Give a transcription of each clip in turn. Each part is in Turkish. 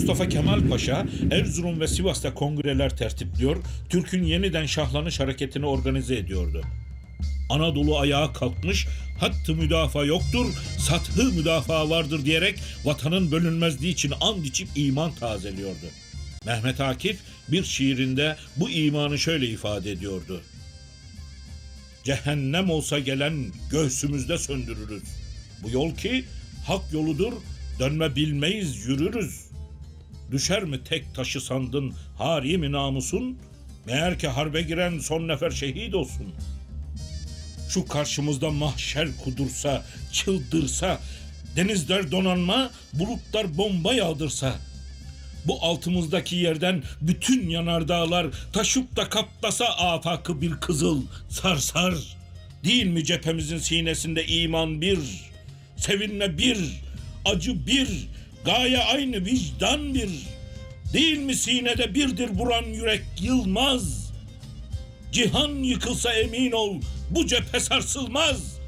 Mustafa Kemal Paşa Erzurum ve Sivas'ta kongreler tertipliyor, Türk'ün yeniden şahlanış hareketini organize ediyordu. Anadolu ayağa kalkmış, hattı müdafaa yoktur, sathı müdafaa vardır diyerek vatanın bölünmezliği için and içip iman tazeliyordu. Mehmet Akif bir şiirinde bu imanı şöyle ifade ediyordu. Cehennem olsa gelen göğsümüzde söndürürüz. Bu yol ki hak yoludur, dönme bilmeyiz yürürüz. Düşer mi tek taşı sandın hari mi namusun? Meğer ki harbe giren son nefer şehit olsun. Şu karşımızda mahşer kudursa, çıldırsa, denizler donanma, bulutlar bomba yağdırsa, bu altımızdaki yerden bütün yanardağlar taşıp da kaplasa afakı bir kızıl sarsar. Değil mi cephemizin sinesinde iman bir, sevinme bir, acı bir, gaye aynı vicdan bir. Değil mi sinede birdir vuran yürek yılmaz. Cihan yıkılsa emin ol bu cephe sarsılmaz.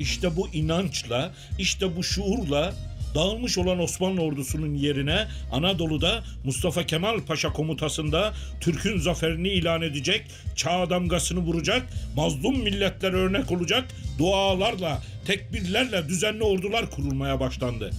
İşte bu inançla, işte bu şuurla dağılmış olan Osmanlı ordusunun yerine Anadolu'da Mustafa Kemal Paşa komutasında Türk'ün zaferini ilan edecek, çağ damgasını vuracak, mazlum milletler örnek olacak dualarla, tekbirlerle düzenli ordular kurulmaya başlandı.